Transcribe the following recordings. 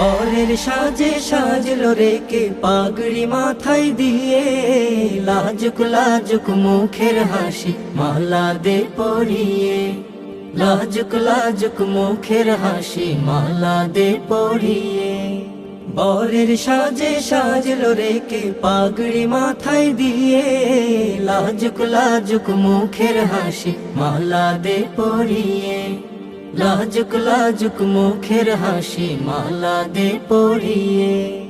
বরের সাজে সাজলো রেকে, পাগড়ি মাথায় দিয়ে লাজুক লাজুক মুখের হাসি মালা দে পরিয়ে। লাজুক লাজুক মুখের হাসি মালা দে পরিয়ে। বরের সাজে সাজলো রেকে, পাগড়ি মাথায় দিয়ে লাজুক লাজুক মুখের হাসি মালা দে পরিয়ে। লাজুক লাজুক মুখের হাসি মালা দে পরিয়ে।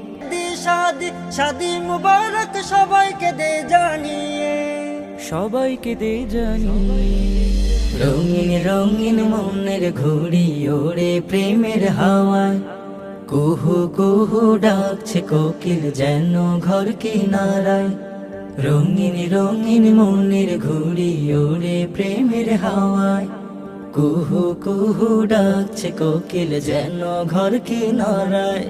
শাদি শাদি মুবারক সবাইকে দে জানিয়ে। সবাইকে দে জানি রঙিন রঙিন মনের ঘুড়ি ওড়ে প্রেমের হাওয়ায়। কুহু কুহু ডাকছে কোকিল যেন ঘর কিনারায়। রঙিন রঙিন মনের ঘুড়ি ওড়ে প্রেমের হাওয়ায়। কুহু কুহু ডাকছে কোকিল যেন ঘর কিনারায়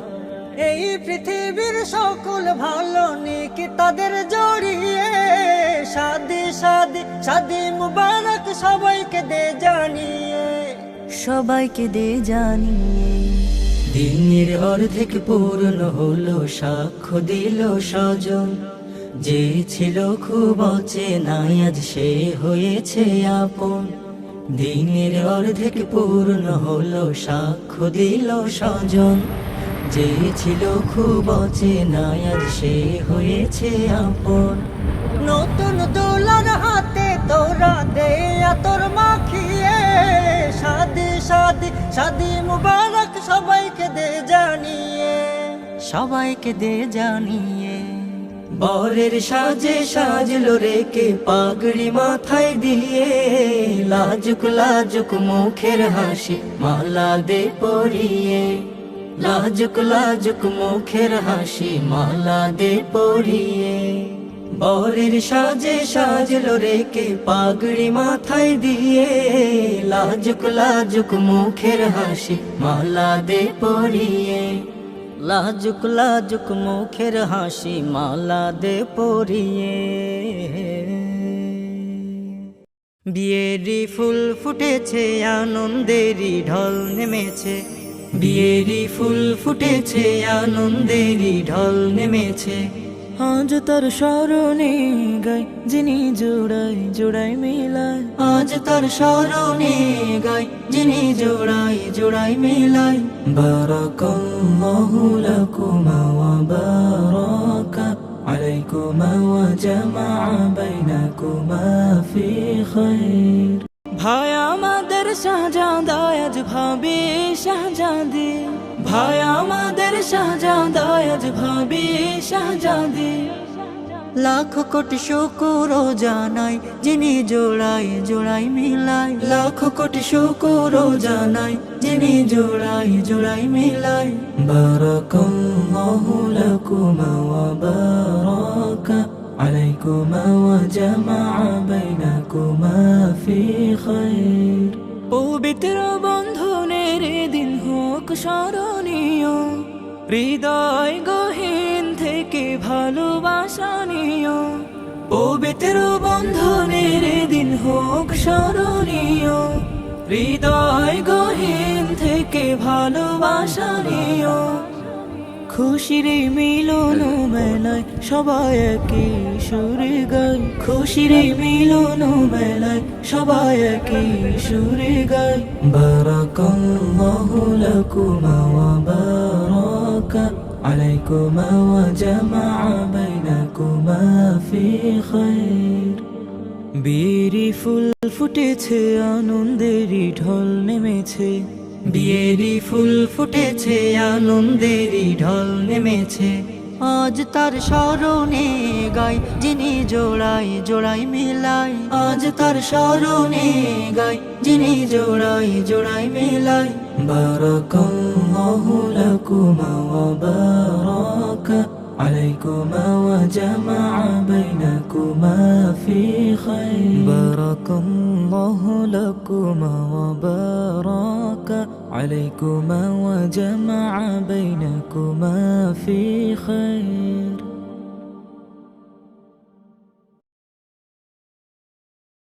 এই পৃথিবীর সকল ভালো নেকি তাদের জড়িয়ে শাদি শাদি শাদি মুবারক সবাইকে দে জানিয়ে। সবাইকে দে জানিয়ে। দিনের অর্ধেক পূর্ণ হলো সাক্ষ্য দিল স্বজন। যে ছিল খুব অচেনাই আজ সে হয়েছে আপন। দিনের অর্ধেক পূর্ণ হলো সাক্ষ্য দিল স্বজন। যে ছিল খুব অচেনাই আজ সে হয়েছে আপন। নতুন দোলার হাতে তোরা দে তোর মাখিয়ে। শাদি শাদি শাদি মুবারক সবাইকে দে জানিয়ে। সবাইকে দে জানিয়ে। বরের সাজে সাজলো রেকে পাগড়ি মাথায় দিয়ে। লাজুক লাজুক মুখের হাসি মালা দে পরিয়ে। লাজুক লাজুক মুখের হাসি মালা দে পরিয়ে। বরের সাজে সাজলো রেকে পাগড়ি মাথায় দিয়ে। লাজুক লাজুক মুখের হাসি মালা দে পরিয়ে। লাজুক লাজুক মুখের হাসি মালা দে পরিয়ে। বিয়েরি ফুল ফুটেছে, আনন্দেরই ঢল নেমেছে। বিয়েরি ফুল ফুটেছে, আনন্দেরই ঢল নেমেছে। আজ তার স্মরণে গাই যিনি জোড়াই জোড়াই মেলায়। আজ তার স্মরণে গাই যিনি জোড়াই জোড়াই মেলায়। বারাকাল্লাহু লাকুমা ওয়া বারাকা আলাইকুমা ওয়া জামা বাইনাকুমা ফি খাইর। ভাই আমাদের শাহজাদা আজ ভাবে শাহজাদী ভাই আমাদের লাখ কোটি শুকুর জানাই যিনি জোড়াই জোড়াই মিলাই লাখ কোটি শুকুর জানাই যিনি জোড়াই জোড়াই মিলাই বারাকাম লাকুমা ওয়া বারাকা, আলাইকুমা ওয়া জামা বাইনাকুমা ফি খাইর। পবিত্র বন্ধনের দিন হোক সরল হৃদয় গহীন থেকে ভালোবাসনীয় পবিত্র বন্ধনের দিন হোক স্মরণীয়। হৃদয় গহীন থেকে ভালোবাসনীয় খুশির মিলন মেলায় সবাই একই সুরে গায়। খুশির মিলন মেলায় সবাই একই সুরে গায়। বারাকাল্লাহু লাকুমা ওয়া عليكما وجمع بينكما في خير বিয়েরি ফুল ফুটেছে আনন্দেরই ঢল নেমেছে বিয়েরি ফুল ফুটেছে আনন্দেরই ঢল নেমেছে আজ তার স্মরণে গাই যিনি জোড়াই জোড়াই মিলাই আজ তার স্মরণে গাই যিনি জোড়াই জোড়াই মিলাই بارك الله لكما وبارك عليكما وجمع بينكما في خير. بارك الله لكما وبارك عليكما وجمع بينكما في خير.